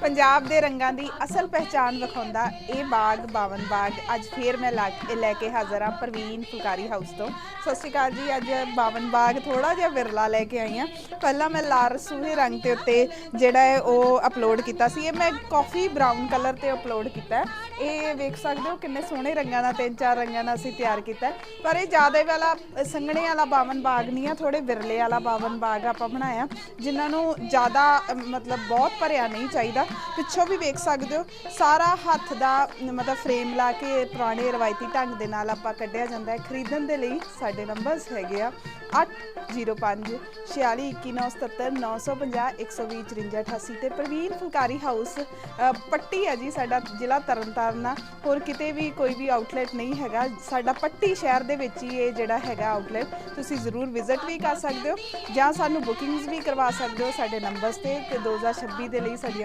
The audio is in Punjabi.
ਪੰਜਾਬ ਦੇ ਰੰਗਾਂ ਦੀ ਅਸਲ ਪਹਿਚਾਣ ਵਿਖਾਉਂਦਾ ਇਹ ਬਾਗ ਬਾਵਨ ਬਾਗ। ਅੱਜ ਫੇਰ ਮੈਂ ਲਾ ਕੇ- ਲੈ ਕੇ ਹਾਜ਼ਰ ਹਾਂ ਪ੍ਰਵੀਨ ਫੁਲਕਾਰੀ ਹਾਊਸ ਤੋਂ। ਸਤਿ ਸ਼੍ਰੀ ਅਕਾਲ ਜੀ, ਅੱਜ ਬਾਵਨ ਬਾਗ ਥੋੜਾ ਜਿਹਾ ਵਿਰਲਾ ਲੈ ਕੇ ਆਈ ਹਾਂ। ਪਹਿਲਾਂ ਮੈਂ ਲਾਲ ਸੂਹੇ ਰੰਗ ਦੇ ਉੱਤੇ ਜਿਹੜਾ ਹੈ ਉਹ ਅਪਲੋਡ ਕੀਤਾ ਸੀ। ਇਹ ਮੈਂ ਕਾਫੀ ਬ੍ਰਾਊਨ ਕਲਰ ਤੇ ਅਪਲੋਡ ਕੀਤਾ ਹੈ। ਇਹ ਵੇਖ ਸਕਦੇ ਹੋ ਕਿੰਨੇ ਸੋਹਣੇ ਰੰਗਾਂ ਦਾ ਤਿੰਨ ਚਾਰ ਰੰਗਾਂ ਨਾਲ ਅਸੀਂ ਤਿਆਰ ਕੀਤਾ ਹੈ। ਪਰ ਇਹ ਜ਼ਿਆਦਾ ਵਾਲਾ ਸੰਘਣੇ ਵਾਲਾ ਬਾਵਨ ਬਾਗ ਨਹੀਂ ਆ ਥੋੜੇ ਵਿਰਲੇ ਵਾਲਾ ਬਾਵਨ ਬਾਗ ਆਪਾਂ ਬਣਾਇਆ। ਜਿਨ੍ਹਾਂ ਨੂੰ ਜ਼ਿਆਦਾ ਅ, ਮਤਲਬ ਬਹੁਤ ਭਰਿਆ ਨਹੀਂ ਚਾਹੀਦਾ। ਪਿੱਛੋਂ ਵੀ ਵੇਖ ਸਕਦੇ ਹੋ ਸਾਰਾ ਹੱਥ ਦਾ ਅ, ਮਤਲਬ ਫਰੇਮ ਲਾ ਕੇ ਪੁਰਾਣੇ ਰਵਾਇਤੀ ਢੰਗ ਦੇ ਨਾਲ ਆਪਾਂ ਕੱਢਿਆ ਜਾਂਦਾ ਹੈ। ਖਰੀਦਣ ਦੇ ਲਈ ਸਾਡੇ ਨੰਬਰਸ ਹੈਗੇ ਆ 805 46 977 950 120 54 88 ਤੇ ਪ੍ਰਵੀਨ ਫੁਲਕਾਰੀ ਹਾਊਸ ਅ, ਪੱਟੀ ਹੈ ਜੀ ਸਾਡਾ ਜ਼ਿਲ੍ਹਾ ਤਰਨਤਾਰਨ ਆ। ਹੋਰ ਕਿਤੇ ਵੀ ਕੋਈ ਵੀ ਆਊਟਲੈਟ ਨਹੀਂ ਹੈਗਾ। ਸਾਡਾ ਪੱਟੀ ਸ਼ਹਿਰ ਦੇ ਵਿੱਚ ਹੀ ਇਹ ਜਿਹੜਾ ਹੈਗਾ ਆਊਟਲੈਟ ਤੁਸੀਂ ਜ਼ਰੂਰ ਵਿਜ਼ਿਟ ਵੀ ਕਰ ਸਕਦੇ ਹੋ ਜਾਂ ਸਾਨੂੰ ਬੁਕਿੰਗਸ ਵੀ ਕਰਵਾ ਸਕਦੇ ਹੋ ਸਾਡੇ ਨੰਬਰਸ ਤੇ ਤੇ 2026 ਦੇ ਲਈ ਸਾਡੀਆਂ